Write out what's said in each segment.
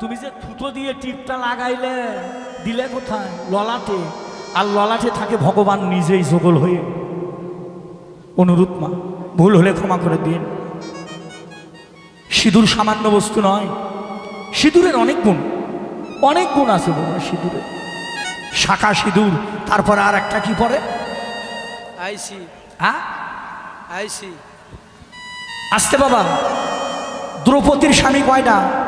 তুমি যে থুতো দিয়ে টিপটা লাগাইলে দিলে কোথায়? ললাটে। আর ললাটে থাকে ভগবান নিজেই জগল হয়ে। অনুরূপ মা ভুল হলে ক্ষমা করে দিন। সিঁদুর সামান্য বস্তু নয় সিঁদুরের অনেক গুণ। অনেক গুণ আছে বাবা সিঁদুরে শাখা সিঁদুর তারপরে আর একটা কি পরে আইসি। হ্যাঁ? আইসি। আসতে বাবা দ্রৌপদীর স্বামী কয়টা?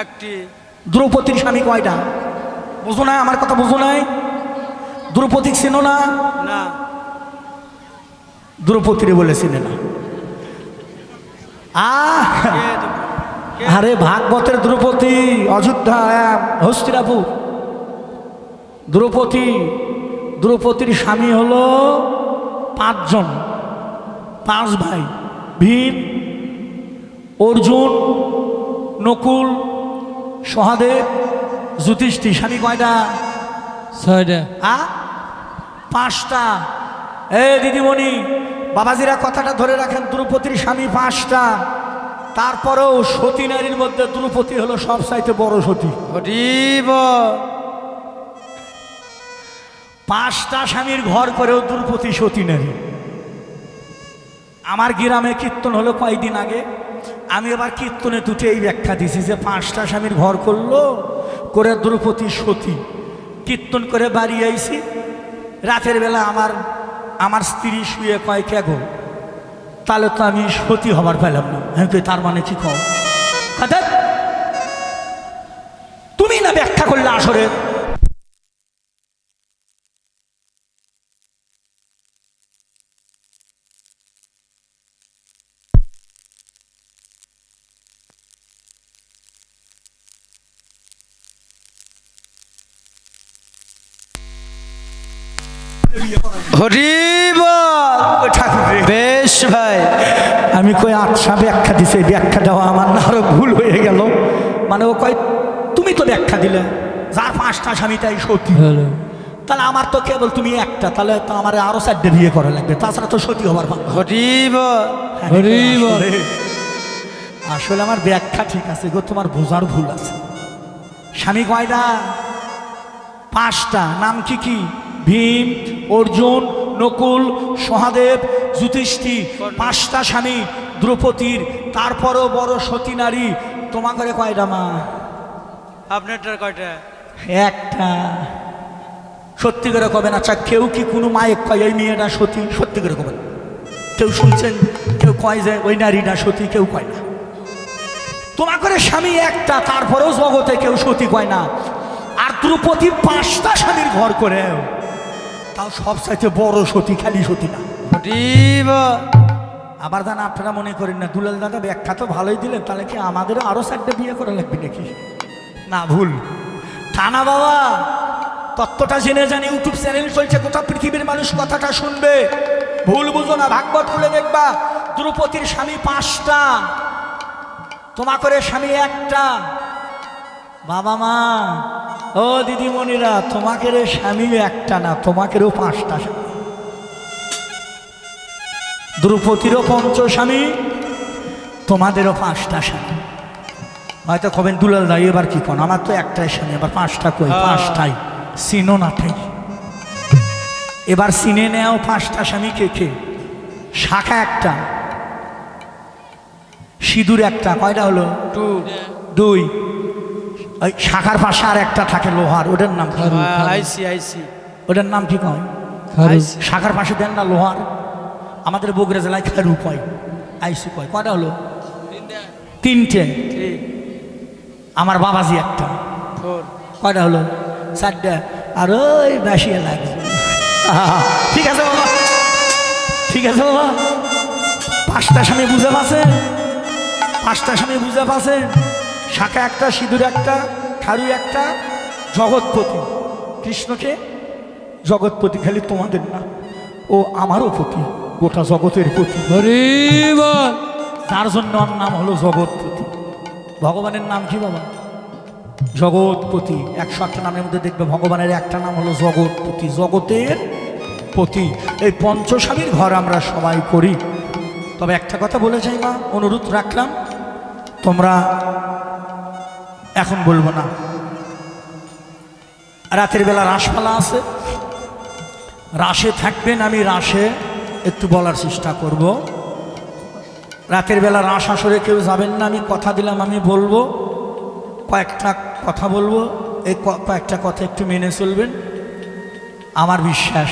একটি দ্রৌপদীর স্বামী কয়টা? বুঝো না আমার কথা বুঝো নাই? দ্রৌপদী চেনো না? না। দ্রৌপদীরে বলে চিনে না? আরে ভাগবতের দ্রৌপদী অযোধ্যা আহ, হস্তিরাপুর দ্রৌপদী দ্রৌপদীর স্বামী হলো পাঁচজন পাঁচ ভাই। ভীম অর্জুন নকুল সহাদেব জ্যোতিষ্ঠি স্বামী কয়টা? ছয়টা। আ? পাঁচটা। এ দিদিমণি বাবাজিরা কথাটা ধরে রাখেন দ্রৌপদীর স্বামী পাঁচটা। তারপরেও সতী নারীর মধ্যে দ্রৌপদী হলো সব চাইতে বড় সতী। পাঁচটা স্বামীর ঘর করেও দ্রৌপদী সতী নারী। আমার গ্রামে কীর্তন হলো কয়েকদিন আগে? আমি আবার কীর্তনে দুটো এই ব্যাখ্যা দিছি যে পাঁচটা স্বামীর ঘর করল করে দ্রৌপদী সতী। কীর্তন করে বাড়ি আইছি। রাতের বেলা আমার আমার স্ত্রী শুয়ে কয় কে গো? তাহলে তো আমি সতী হবার পেলাম না। আমি কই, তার মানে কি কম তুমি না ব্যাখ্যা করলে আসরে? হরিব। বেশ ভাই আমি কই আচ্ছা ব্যাখ্যা দিছে ব্যাখ্যা দেওয়া আমার না আরও ভুল হয়ে গেল। মানে ও কয় তুমি তো ব্যাখ্যা দিলে যার পাঁচটা স্বামী তাই সতী। হলো তাহলে আমার তো কেবল তুমি একটা তাহলে তো আমার আরও চারটে বিয়ে করা লাগবে তাছাড়া তো সতী হবার হরিব! আসলে আসলে আমার ব্যাখ্যা ঠিক আছে গো তোমার বোঝার ভুল আছে। স্বামী কয়টা? পাঁচটা নাম কি কি? ভীম অর্জুন নকুল সহাদেব যুধিষ্ঠি পাঁচটা স্বামী দ্রৌপদীর তারপরও বড় সতী নারী। তোমা করে কয়টা মা? আপনারটার কয়টা? একটা। সত্যি করে কবে না? আচ্ছা কেউ কি কোনো মায়ের কয় এই মেয়েটা সতী সত্যি করে কবে না? কেউ শুনছেন? কেউ কয় যে ওই নারীটা সতী কেউ কয় না। তোমা করে স্বামী একটা তারপরেও জগতে কেউ সতী কয় না। আর দ্রৌপদী পাঁচটা স্বামীর ঘর করে তাও সব চাইতে বড় সতী খালি সতী না। আবার দানা আপনারা মনে করেন না দুলাল দাদা ব্যাখ্যা তো ভালোই দিলেন তাহলে কি আমাদেরও আরও চারটে বিয়ে করা লাগবে নাকি? না ভুল। টানা বাবা তত্ত্বটা জেনে জানি ইউটিউব চ্যানেল চলছে গোটা পৃথিবীর মানুষ কথাটা শুনবে। ভুল বুঝো না ভাগবত খুলে দেখবা দ্রৌপদীর স্বামী পাঁচটা তোমা করে স্বামী একটা। বাবা মা ও দিদিমণিরা তোমাকে রে স্বামী একটা না তোমাকেরও পাঁচটা স্বামী। দ্রৌপদীরও পঞ্চস্বামী তোমাদেরও পাঁচটা স্বামী। হয়তো কবেন দুলাল দাই এবার কি কোন? আমার তো একটাই স্বামী এবার পাঁচটা কই? হ্যাঁ। পাঁচটাই। চিনো না ঠাই এবার চিনে নেও পাঁচটা স্বামী কে কে? শাখা একটা। সিঁদুর একটা কয়টা হলো? টু দুই। ওই শাখার পাশে আর একটা থাকে লোহার ওটার নাম কি? আইসি আইসি ওটার নাম কি কয়? খারু শাখার পাশে দেন না লোহার। আমাদের বগুড়া জেলায় খারু কয়। আইসি কয়। কয়টা হলো? তিনটে। আমার বাবাজি একটা। কয়টা হলো? চারটা। আর ওই বেশি লাগবে ঠিক আছে বাবা। ঠিক আছে বাবা। পাঁচটা স্বামী বুঝে পাচ্ছেন পাঁচটা স্বামী বুঝে পাচ্ছেন শাখা একটা সিঁদুর একটা খারু একটা জগৎপতি কৃষ্ণকে জগৎপতি খালি তোমাদের না ও আমারও পতি গোটা জগতের পতি তার জন্য আমার নাম হলো জগৎপতি ভগবানের নাম কি বাবা? জগৎপতি একশো একটা নামের মধ্যে দেখবে ভগবানের একটা নাম হলো জগৎপতি জগতের পতি এই পঞ্চস্বামীর ঘর আমরা সবাই করি। তবে একটা কথা বলে যাই মা অনুরোধ রাখলাম তোমরা এখন বলব না। রাতের বেলা রাসপালা আছে। রাসে থাকবেন, আমি রাসে একটু বলার চেষ্টা করব। রাতের বেলা রাস আসরে কেউ যাবেন না, আমি কথা দিলাম, আমি বলব। কয়েকটা কথা বলব। এই কয়েকটা কথা একটু মেনে চলবেন। আমার বিশ্বাস,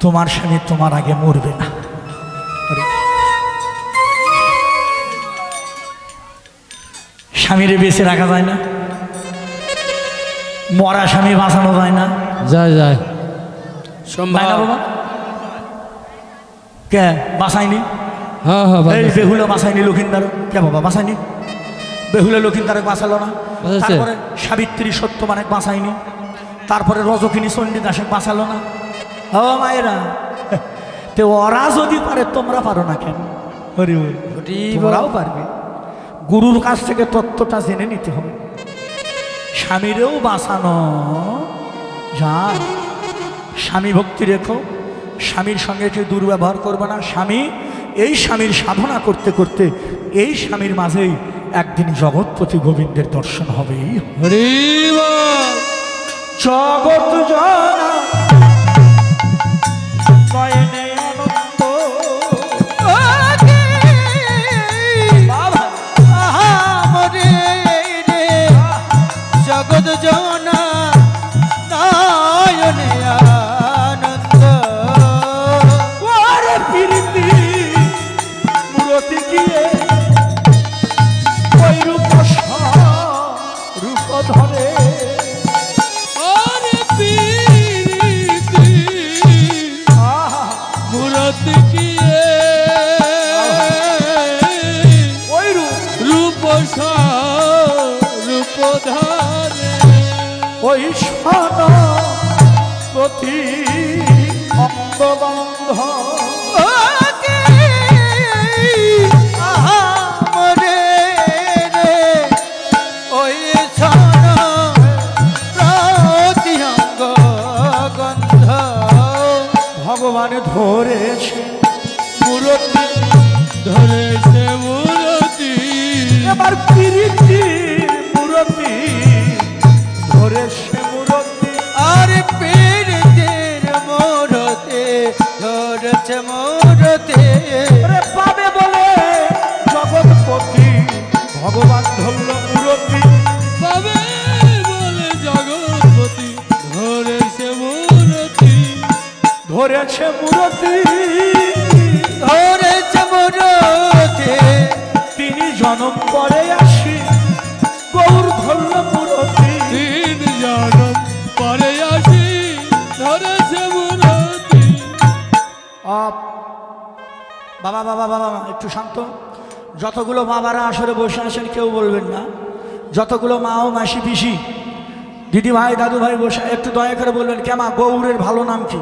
তোমার স্বামী তোমার আগে মরবে না। স্বামীরে বেঁচে রাখা যায় না। মরা স্বামী বাঁচানো যায় না। যায় যায়। সম্ভব। বাবা? কে? বাঁচায়নি? হ্যাঁ হ্যাঁ এই। বেহুলা বাঁচায়নি লক্ষিন্দার। কে বাবা বাঁচায়নি? বেহুলা লক্ষিন্দারে বাঁচালো না। তারপরে সাবিত্রী সত্যমানেক বাঁচায়নি। তারপরে রজকিনী চণ্ডী দাসেক বাঁচালো না। ও মায়েরা তে ওরা যদি পারে তোমরা পারো না কেন? হরি। হরি। তোমরাও পারবে। গুরুর কাছ থেকে তত্ত্বটা জেনে নিতে হবে। স্বামীরেও বাঁচানো। যায় স্বামী ভক্তি রেখো। স্বামীর সঙ্গে কেউ দুর্ব্যবহার করবে না। স্বামী এই স্বামীর সাধনা করতে করতে এই স্বামীর মাঝেই একদিন জগৎপতি গোবিন্দের দর্শন হবেই। জগৎ জনা জগৎ সন প্রতি অঙ্গবন্ধ ভগবান ধরেছে মূরতি ধরেছে মূরতি। এবার প্রীতির মূরতি। ধরেছে মূরতি আর পীড়িতের মোরতে ধরেছে মোরতে। ওরে পাবে বলে জগৎপতি ভগবান ধরল মূরতি। পাবে বলে জগৎপতি ধরেছে মূরতি। ধরেছে মূরতি। ধরেছে মোরতে। তিনি জনম পরে বাবা বাবা বাবা একটু শান্ত। যতগুলো বাবারা আসরে বসে আছেন কেউ বলবেন না। যতগুলো মা ও মাসি পিসি দিদি ভাই দাদু ভাই বসে, একটু দয়া করে বলবেন, কেমা, গৌরের ভালো নাম কি?